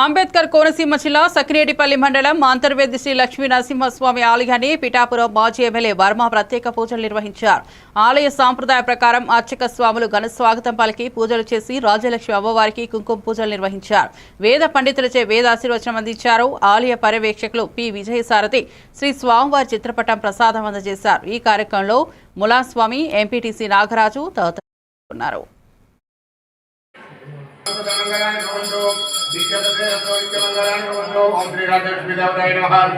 అంబేద్కర్ కోనసీమ జిల్లా సకినేటిపల్లి మండలం అంతర్వేది శ్రీ లక్ష్మీ నరసింహస్వామి ఆలయాన్ని పిఠాపురం మాజీ ఎమ్మెల్యే వర్మ ప్రత్యేక పూజలు నిర్వహించారు. ఆలయ సాంప్రదాయ ప్రకారం అర్చక స్వాములు ఘన స్వాగతం పలికి పూజలు చేసి రాజ్యలక్ష్మి అమ్మవారికి కుంకుమ పూజలు నిర్వహించారు. వేద పండితులచే వేద ఆశీర్వచనం అందించారు. ఆలయ పర్యవేక్షకులు పి. విజయసారథి శ్రీ స్వామివారి చిత్రపటం ప్రసాదం అందజేశారు. ఈ కార్యక్రమంలో ములాస్వామి ఎంపీటీసీ నాగరాజు తదితరులు ఉన్నారు. మంగళాన్ని భవంతు నిత్యసత్యసత్వ నిత్యమంగళాన్ని భవంతు ఓం శ్రీ రాజలక్ష్మీ దేవతాయ నమః.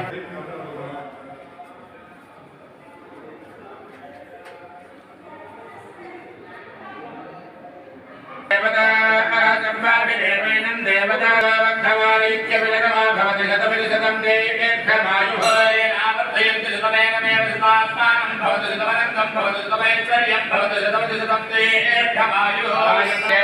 దేవతాజంబాభిదేవైనం దేవతావక్షమాలైక్యవిలకమా భవతి శతమిలిశతం భవతి భవతి భవతి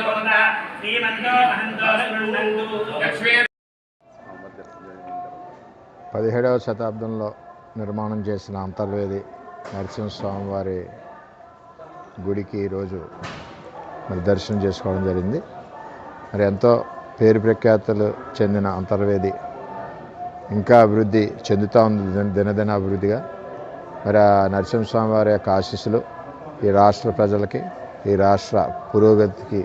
పదిహేడవ శతాబ్దంలో నిర్మాణం చేసిన అంతర్వేది నరసింహస్వామి వారి గుడికి ఈరోజు మరి దర్శనం చేసుకోవడం జరిగింది. మరి ఎంతో పేరు ప్రఖ్యాతులు చెందిన అంతర్వేది ఇంకా అభివృద్ధి చెందుతూ ఉంది దినదిన అభివృద్ధిగా మరి ఆ నరసింహస్వామి వారి యొక్క ఆశీస్సులు ఈ రాష్ట్ర ప్రజలకి ఈ రాష్ట్ర పురోగతికి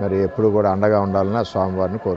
మరి ఎప్పుడు కూడా అండగా ఉండాలని స్వామివారిని కోరు